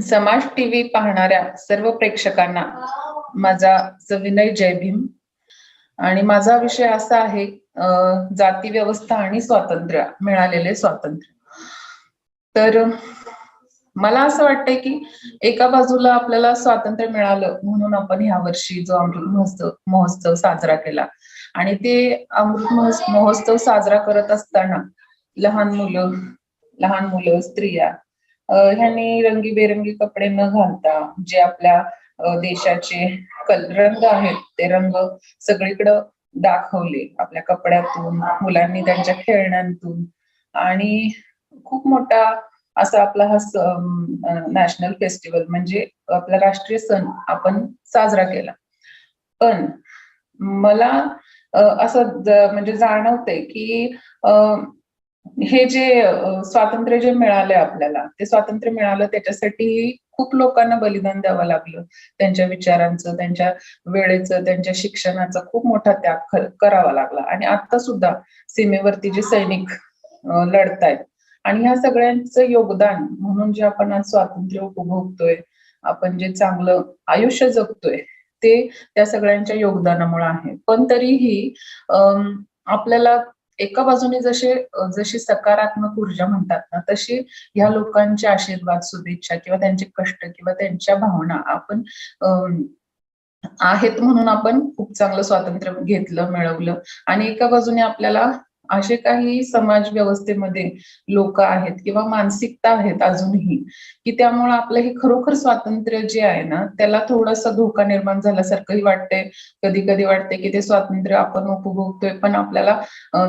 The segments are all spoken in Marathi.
समाज टीव्ही पाहणाऱ्या सर्व प्रेक्षकांना माझा सविनय जय भीम. आणि माझा विषय असा आहे जाती व्यवस्था आणि स्वातंत्र्य मिळालेले स्वातंत्र्य. तर मला असं वाटतंय की एका बाजूला आपल्याला स्वातंत्र्य मिळालं म्हणून आपण ह्या वर्षी जो अमृत महोत्सव महोत्सव साजरा केला. आणि ते अमृत महोत्सव साजरा करत असताना लहान मुलं लहान मुलं स्त्रिया ह्यांनी रंगीबेरंगी कपडे न घालता जे आपल्या देशाचे कल रंग आहेत ते रंग सगळीकडं दाखवले आपल्या कपड्यातून मुलांनी त्यांच्या खेळण्यांतून. आणि खूप मोठा असा आपला हा नॅशनल फेस्टिवल म्हणजे आपला राष्ट्रीय सण आपण साजरा केला. पण मला असं म्हणजे जाणवतंय की हे जे स्वातंत्र्य जे मिळाले आपल्याला ते स्वातंत्र्य मिळालं त्याच्यासाठी खूप लोकांना बलिदान द्यावं लागलं. त्यांच्या विचारांचं त्यांच्या वेळेचं त्यांच्या शिक्षणाचा खूप मोठा त्याग करावा लागला. आणि आता सुद्धा सीमेवरती जे सैनिक लढतायत आणि ह्या सगळ्यांचं योगदान म्हणून जे आपण आज स्वातंत्र्य उपभोगतोय आपण जे चांगलं आयुष्य जगतोय ते त्या सगळ्यांच्या योगदानामुळे आहे. पण तरीही आपल्याला एका बाजूने जसे जशी सकारात्मक ऊर्जा म्हणतात ना तशी ह्या लोकांचे आशीर्वाद शुभेच्छा किंवा त्यांचे कष्ट किंवा त्यांच्या भावना आपण आहेत म्हणून आपण खूप चांगलं स्वातंत्र्य घेतलं मिळवलं आणि एका बाजूने आपल्याला असे काही समाज व्यवस्थेमध्ये लोक आहेत किंवा मानसिकता आहेत अजूनही की त्यामुळे आपलं हे खरोखर स्वातंत्र्य जे आहे ना त्याला थोडासा धोका निर्माण झाल्यासारखंही वाटतंय. कधी कधी वाटते की ते स्वातंत्र्य आपण उपभोगतोय पण आपल्याला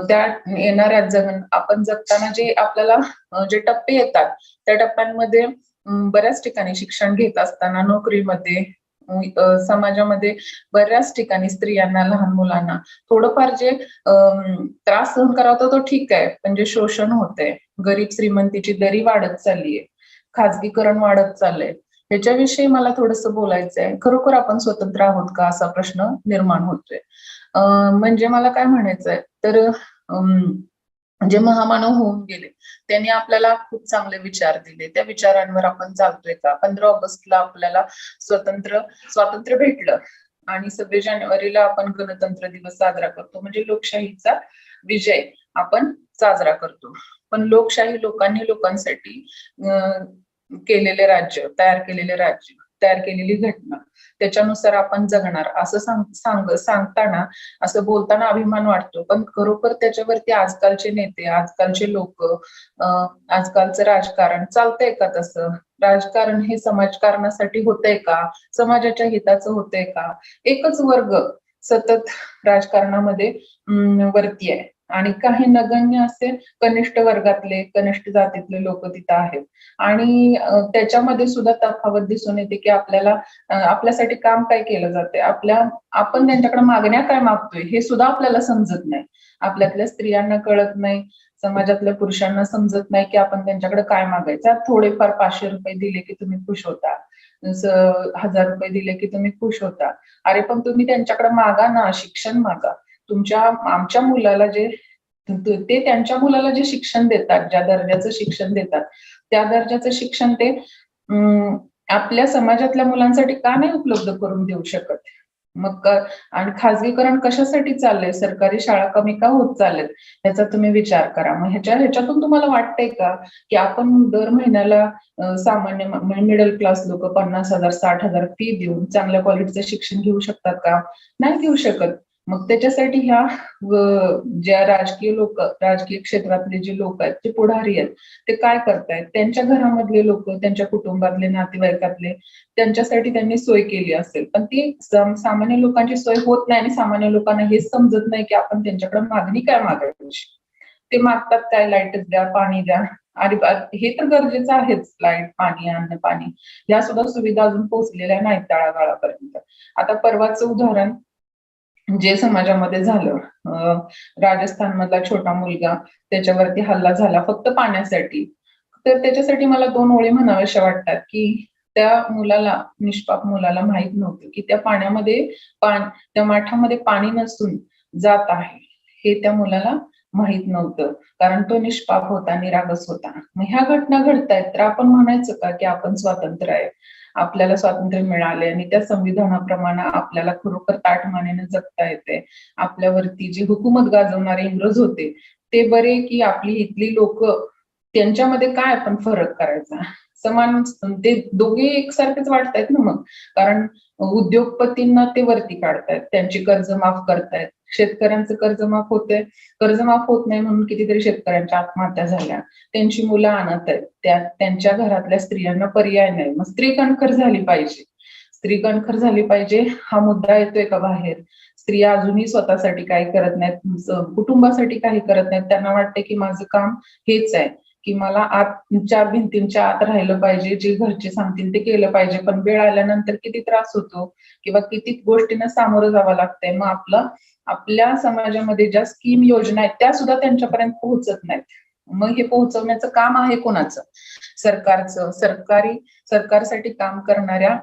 त्या येणाऱ्या जग आपण जगताना जे आपल्याला जे टप्पे येतात त्या टप्प्यांमध्ये बऱ्याच ठिकाणी शिक्षण घेत असताना नोकरीमध्ये समाजामध्ये बऱ्याच ठिकाणी स्त्रियांना लहान मुलांना थोडंफार जे त्रास सहन करावा तो ठीक आहे पण जे शोषण होतंय गरीब श्रीमंतीची दरी वाढत चाललीये खाजगीकरण वाढत चाललंय ह्याच्याविषयी मला थोडस बोलायचं आहे खरोखर आपण स्वतंत्र आहोत का असा प्रश्न निर्माण होतोय. म्हणजे मला काय म्हणायचंय तर अं, जे महामानव होऊन गेले त्यांनी आपल्याला खूप चांगले विचार दिले. त्या विचारांवर आपण चालतोय का? पंधरा ऑगस्टला आपल्याला स्वतंत्र स्वातंत्र्य भेटलं आणि सव्वीस जानेवारीला आपण गणतंत्र दिवस साजरा करतो. म्हणजे लोकशाहीचा विजय आपण साजरा करतो. पण लोकशाही लोकांनी लोकांसाठी केलेले राज्य तयार केलेले राज्य. तयार केलेली घटना. त्याच्यानुसार आपण जगणार. असं सांग सांग सांगताना असं बोलताना अभिमान वाटतो. पण खरोखर त्याच्यावरती आजकालचे नेते आजकालचे लोक आजकालचं राजकारण चालतंय का तसं? राजकारण हे समाजकारणासाठी होतंय का? समाजाच्या हिताचं होतंय का? एकच वर्ग सतत राजकारणामध्ये वरती आहे. आणि काही नगण्य असे कनिष्ठ वर्गातले कनिष्ठ जातीतले लोक तिथं आहेत. आणि त्याच्यामध्ये सुद्धा तफावत दिसून येते की आपल्याला आपल्यासाठी काम काय केलं जाते आपल्या आपण त्यांच्याकडे मागण्या काय मागतोय? हे सुद्धा आपल्याला समजत नाही. आपल्यातल्या स्त्रियांना कळत नाही समाजातल्या पुरुषांना समजत नाही की आपण त्यांच्याकडे काय मागायचं. थोडेफार पाचशे रुपये दिले की तुम्ही खुश होता. हजार रुपये दिले की तुम्ही खुश होता. अरे पण तुम्ही त्यांच्याकडे मागा ना शिक्षण मागा. तुमच्या आमच्या मुलाला जे ते त्यांच्या मुलाला जे शिक्षण देतात ज्या दर्जाचं शिक्षण देतात त्या दर्जाचं शिक्षण ते आपल्या समाजातल्या मुलांसाठी का नाही उपलब्ध करून देऊ शकत? मग आणि खाजगीकरण कशासाठी चाललंय? सरकारी शाळा कमी का होत चाललेत याचा तुम्ही विचार करा. मग ह्याच्या ह्याच्यातून तुम्हाला वाटतंय का की आपण दर महिन्याला सामान्य मिडल क्लास लोक पन्नास हजार साठ हजार फी देऊन चांगल्या क्वालिटीचं शिक्षण घेऊ शकतात का? नाही घेऊ शकत. मग त्याच्यासाठी ह्या ज्या राजकीय लोक राजकीय क्षेत्रातले जे लोक आहेत जे पुढारी आहेत ते काय करतायत? त्यांच्या घरामधले लोक त्यांच्या कुटुंबातले नातेवाईकातले त्यांच्यासाठी त्यांनी सोय केली असेल. पण ती सामान्य लोकांची सोय होत नाही आणि सामान्य लोकांना हे समजत नाही की आपण त्यांच्याकडे मागणी काय मागायची. ते मागतात काय? लाइट द्या पाणी द्या. अरे हे तर गरजेचं आहेच. लाइट पाणी अन्न पाणी. या सुद्धा सुविधा अजून पोहोचलेल्या नाहीत तळागाळापर्यंत. आता परवाचं उदाहरण जे समाजामध्ये झालं राजस्थानमधला छोटा मुलगा त्याच्यावरती हल्ला झाला फक्त पाण्यासाठी. तर त्याच्यासाठी मला दोन ओळी म्हणाव्याशा वाटतात की त्या मुलाला निष्पाप मुलाला माहीत नव्हतं की त्या पाण्यामध्ये पान त्या माठामध्ये पाणी नसून जात आहे. हे त्या मुलाला माहीत नव्हतं. कारण तो निष्पाप होता निरागस होता. मग ह्या घटना घडतायत तर आपण म्हणायचं का की आपण स्वातंत्र्य आहे? आपल्याला स्वातंत्र्य मिळाले आणि त्या संविधानाप्रमाणे आपल्याला खरोखर ताटमानेने जगता येते. आपल्यावरती जे हुकूमत गाजवणारे इंग्रज होते ते बरे की आपली इथली लोक त्यांच्यामध्ये काय आपण फरक करायचा? समान ते दोघे एकसारखेच वाटतायत ना मग. कारण उद्योगपतींना ते वरती काढतायत. त्यांची कर्ज माफ करतायत. शेतकऱ्यांचं कर्ज माफ होतंय. कर्ज माफ होत नाही म्हणून कितीतरी शेतकऱ्यांच्या आत्महत्या झाल्या. त्यांची मुलं आणत आहेत. त्या त्यांच्या घरातल्या स्त्रियांना पर्याय नाही. मग स्त्री कणखर झाली पाहिजे. स्त्री कणखर झाली पाहिजे हा मुद्दा येतोय का बाहेर? स्त्रिया अजूनही स्वतःसाठी काही करत नाहीत कुटुंबासाठी काही करत नाहीत. त्यांना वाटते की माझं काम हेच आहे की मला आत चार भिंतींच्या आत राहिलं पाहिजे जे घरचे सांगतील ते केलं पाहिजे. पण वेळ आल्यानंतर किती त्रास होतो किंवा किती गोष्टींना सामोरं जावं लागतंय. मग आपलं आपल्या समाजामध्ये ज्या स्कीम योजना आहेत त्या सुद्धा त्यांच्यापर्यंत पोहोचत नाहीत. मग हे पोहोचवण्याचं काम आहे कोणाचं? सरकारचं. सरकारी सरकारसाठी काम करणाऱ्या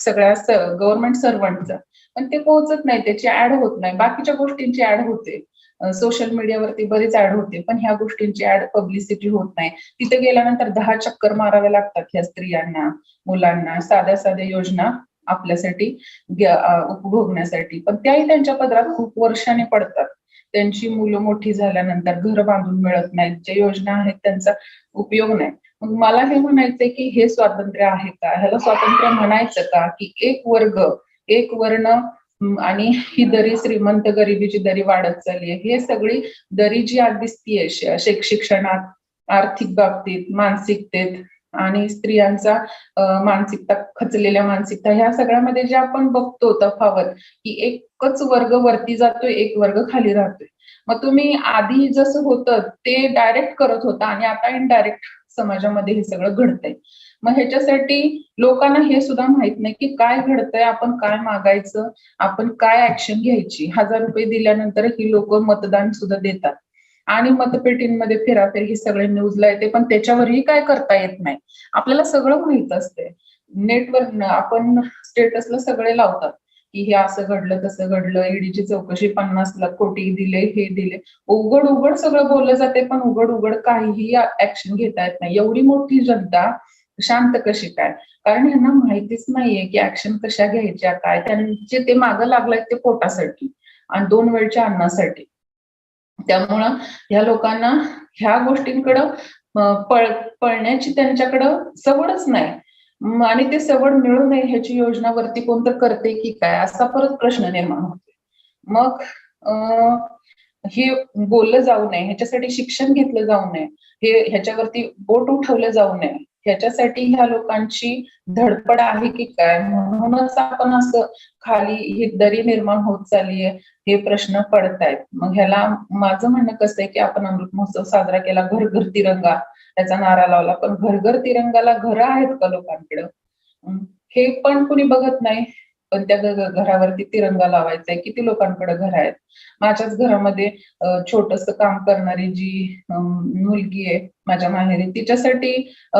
सगळ्या गव्हर्नमेंट सर्वंटचं पण ते पोहोचत नाही त्याची ऍड होत नाही. बाकीच्या गोष्टींची ऍड होते. सोशल मीडियावरती बरेच ऍड होते पण ह्या गोष्टींची ऍड पब्लिसिटी होत नाही. तिथे गेल्यानंतर दहा चक्कर माराव्या लागतात ह्या स्त्रियांना मुलांना. साध्या साध्या योजना आपल्यासाठी उपभोगण्यासाठी. पण त्याही त्यांच्या पदरात खूप वर्षाने पडतात. त्यांची मुलं मोठी झाल्यानंतर घर बांधून मिळत नाहीत. ज्या योजना आहेत त्यांचा उपयोग नाही. मग मला हे म्हणायचंय की हे स्वातंत्र्य आहे का? ह्याला स्वातंत्र्य म्हणायचं का? की एक वर्ग एक वर्ण आणि ही दरी श्रीमंत गरिबीची दरी वाढत चालली आहे. हे सगळी दरी जी आज दिसतीये शिक्षणात आर्थिक बाबतीत मानसिकतेत आणि स्त्रियांचा मानसिकता खचलेल्या मानसिकता ह्या सगळ्यामध्ये जे आपण बघतो तफावत की एकच वर्ग वरती जातोय एक वर्ग खाली राहतोय. मग तुम्ही आधी जसं होतं ते डायरेक्ट करत होता आणि आता इनडायरेक्ट समाजामध्ये हे सगळं घडतंय. मग ह्याच्यासाठी लोकांना हे सुद्धा माहीत नाही की काय घडतंय आपण काय मागायचं आपण काय ऍक्शन घ्यायची. हजार रुपये दिल्यानंतर ही लोक मतदान सुद्धा देतात. आणि मतपेटींमध्ये फेराफेर ही सगळे न्यूजला येते पण त्याच्यावरही काय करता येत नाही. आपल्याला सगळं माहीत असते. नेटवर आपण स्टेटसला सगळे लावतात. की हे असं घडलं तसं घडलं ईडीची चौकशी पन्नास लाख कोटी दिले हे दिले. उघड उघड सगळं बोललं जाते पण उघड उघड काहीही ऍक्शन घेता येत नाही. एवढी मोठी जनता शांत कशी काय? कारण ह्यांना माहितीच नाहीये की ऍक्शन कशा घ्यायच्या काय? त्यांचे ते मागं लागलाय ते पोटासाठी आणि दोन वेळच्या अन्नासाठी. त्यामुळं ह्या लोकांना ह्या गोष्टींकडं पळ पळण्याची त्यांच्याकडं सवडच नाही. आणि ते सवड मिळू नये ह्याची योजना वरती कोणतं करते की काय असा परत प्रश्न निर्माण होते मग हे बोललं जाऊ नये ह्याच्यासाठी शिक्षण घेतलं जाऊ नये हे ह्याच्यावरती बोट उठवलं जाऊ नये ह्याच्यासाठी ह्या लोकांची धडपड आहे की काय? म्हणूनच आपण असं खाली ही दरी निर्माण होत चालली आहे हे प्रश्न पडतायत. मग ह्याला माझं म्हणणं कसं आहे की आपण अमृत महोत्सव साजरा केला घर घर तिरंगा त्याचा नारा लावला. पण घर घर तिरंगाला घर आहेत का लोकांकडं? हे पण कुणी बघत नाही. पण त्या घरावरती तिरंगा लावायचा आहे किती लोकांकडे घर आहेत? माझ्याच घरामध्ये छोटस काम करणारी जी मुलगी आहे माझ्या माहेरी तिच्यासाठी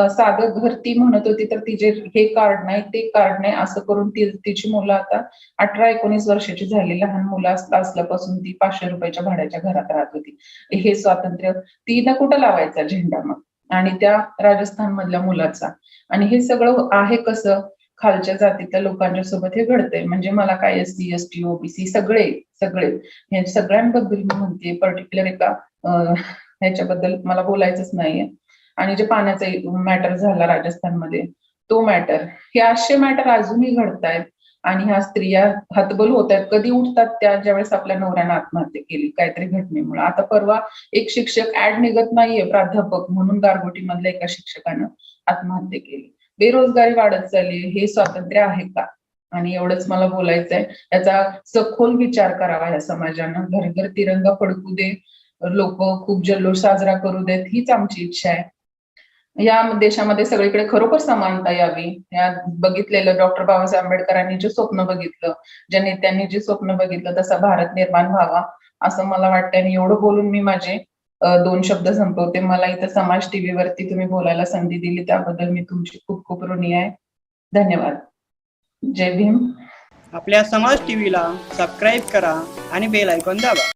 साधं घर ती म्हणत होती तर तिचे हे कार्ड नाही ते कार्ड नाही असं करून ती तिची मुलं आता अठरा एकोणीस वर्षाची झाली लहान मुलं असल्यापासून ती पाचशे रुपयाच्या भाड्याच्या घरात राहत होती. हे स्वातंत्र्य तिनं कुठं लावायचा झेंडा मग? आणि त्या राजस्थान मधल्या मुलाचा. आणि हे सगळं आहे कसं? खालच्या जातीतल्या लोकांच्या सोबत हे घडतंय. म्हणजे मला काय S C S T OBC सगळे सगळे हे सगळ्यांबद्दल मी म्हणते. पर्टिक्युलर एका ह्याच्याबद्दल मला बोलायचंच नाहीये. आणि जे पाण्याचा मॅटर झाला राजस्थानमध्ये तो मॅटर हे असे मॅटर अजूनही घडतायत. आणि ह्या स्त्रिया हतबल होत आहेत कधी उठतात त्या ज्यावेळेस आपल्या नवऱ्यानं आत्महत्या केली काहीतरी घटनेमुळे. आता परवा एक शिक्षक ऍड निघत नाहीये प्राध्यापक म्हणून गारगोटीमधल्या एका शिक्षकानं आत्महत्या केली. बेरोजगारी वाढत चालली हे स्वातंत्र्य आहे का? आणि एवढंच मला बोलायचं आहे याचा सखोल विचार करावा या समाजानं. घर घर तिरंगा फडकू दे. लोक खूप जल्लोष साजरा करू देत. हीच आमची इच्छा आहे. या देशामध्ये सगळीकडे खरोखर समानता यावी. या बघितलेलं डॉक्टर बाबासाहेब आंबेडकरांनी जे स्वप्न बघितलं ज्या नेत्यांनी जे स्वप्न बघितलं तसा भारत निर्माण व्हावा असं मला वाटतं आणि एवढं बोलून मी माझे दोन शब्द संपवते. मला इथं समाज टीव्ही वरती तुम्ही बोलायला संधी दिली त्याबद्दल मी तुमची खूप खूप ऋणी आहे. धन्यवाद. जय भीम. आपल्या समाज टीव्हीला सबस्क्राईब करा आणि बेल ऐकून दाबा.